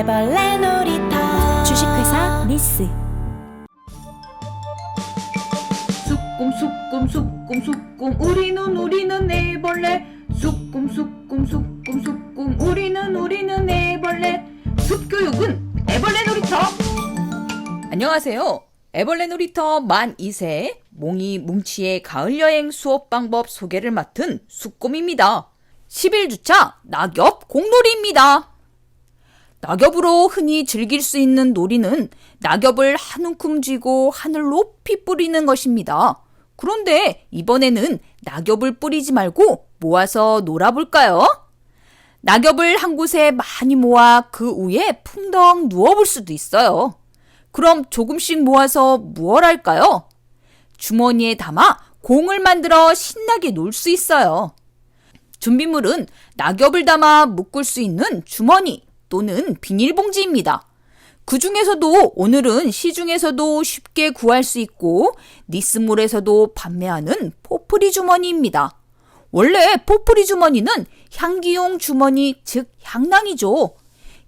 애벌레 놀이터 주식회사 니스 쑥꿈 쑥꿈 쑥꿈 쑥꿈 우리는 우리는 애벌레 쑥꿈 쑥꿈 쑥꿈 쑥꿈 우리는 우리는 애벌레 숲교육은 애벌레 놀이터 안녕하세요. 애벌레 놀이터 만 2세 몽이 뭉치의 가을 여행 수업 방법 소개를 맡은 수꼼입니다. 11주차 낙엽 공놀이입니다. 낙엽으로 흔히 즐길 수 있는 놀이는 낙엽을 한 움큼 쥐고 하늘 높이 뿌리는 것입니다. 그런데 이번에는 낙엽을 뿌리지 말고 모아서 놀아볼까요? 낙엽을 한 곳에 많이 모아 그 위에 풍덩 누워볼 수도 있어요. 그럼 조금씩 모아서 무얼 할까요? 주머니에 담아 공을 만들어 신나게 놀 수 있어요. 준비물은 낙엽을 담아 묶을 수 있는 주머니 또는 비닐봉지입니다. 그 중에서도 오늘은 시중에서도 쉽게 구할 수 있고 니스몰에서도 판매하는 포프리 주머니입니다. 원래 포프리 주머니는 향기용 주머니, 즉 향낭이죠.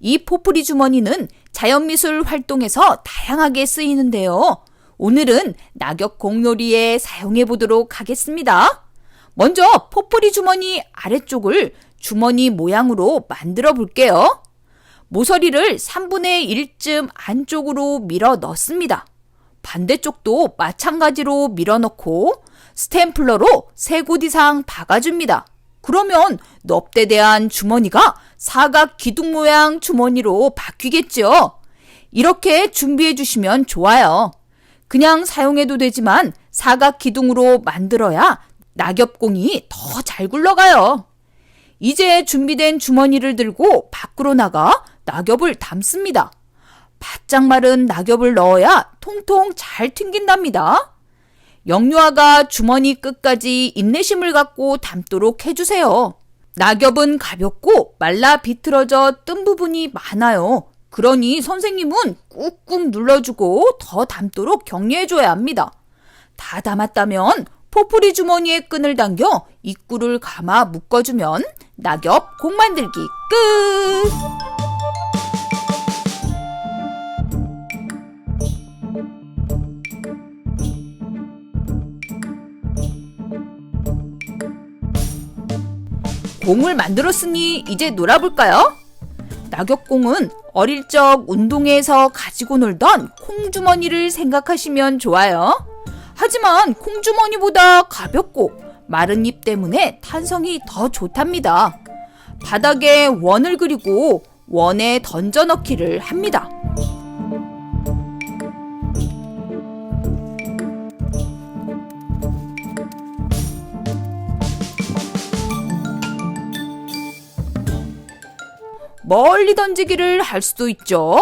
이 포프리 주머니는 자연미술 활동에서 다양하게 쓰이는데요. 오늘은 낙엽 공놀이에 사용해 보도록 하겠습니다. 먼저 포프리 주머니 아래쪽을 주머니 모양으로 만들어 볼게요. 모서리를 3분의 1쯤 안쪽으로 밀어 넣습니다. 반대쪽도 마찬가지로 밀어 넣고 스탬플러로 세 곳 이상 박아줍니다. 그러면 넙대대한 주머니가 사각 기둥 모양 주머니로 바뀌겠죠. 이렇게 준비해 주시면 좋아요. 그냥 사용해도 되지만 사각 기둥으로 만들어야 낙엽공이 더 잘 굴러가요. 이제 준비된 주머니를 들고 밖으로 나가 낙엽을 담습니다. 바짝 마른 낙엽을 넣어야 통통 잘 튕긴답니다. 영유아가 주머니 끝까지 인내심을 갖고 담도록 해주세요. 낙엽은 가볍고 말라 비틀어져 뜬 부분이 많아요. 그러니 선생님은 꾹꾹 눌러주고 더 담도록 격려해줘야 합니다. 다 담았다면 포프리 주머니에 끈을 당겨 입구를 감아 묶어주면 낙엽 공 만들기 끝! 공을 만들었으니 이제 놀아볼까요? 낙엽공은 어릴 적 운동회에서 가지고 놀던 콩주머니를 생각하시면 좋아요. 하지만 콩주머니보다 가볍고 마른 잎 때문에 탄성이 더 좋답니다. 바닥에 원을 그리고 원에 던져 넣기를 합니다. 멀리 던지기를 할 수도 있죠.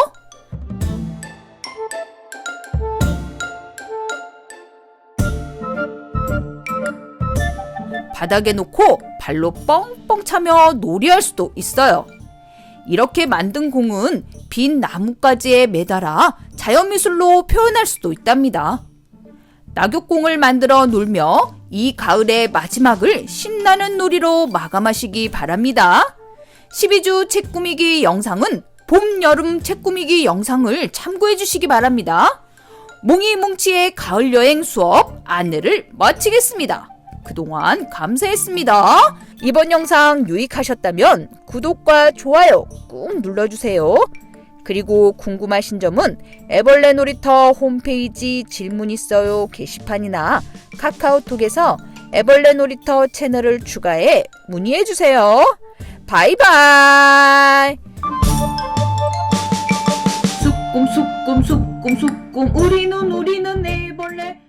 바닥에 놓고 발로 뻥뻥 차며 놀이할 수도 있어요. 이렇게 만든 공은 빈 나뭇가지에 매달아 자연미술로 표현할 수도 있답니다. 낙엽공을 만들어 놀며 이 가을의 마지막을 신나는 놀이로 마감하시기 바랍니다. 12주 책 꾸미기 영상은 봄, 여름 책 꾸미기 영상을 참고해 주시기 바랍니다. 몽이 뭉치의 가을 여행 수업 안내를 마치겠습니다. 그동안 감사했습니다. 이번 영상 유익하셨다면 구독과 좋아요 꾹 눌러주세요. 그리고 궁금하신 점은 애벌레 놀이터 홈페이지 질문 있어요 게시판이나 카카오톡에서 애벌레 놀이터 채널을 추가해 문의해 주세요. 바이바이. 쑥꿈 쑥꿈 쑥꿈 쑥꿈 우리는 우리는 애벌레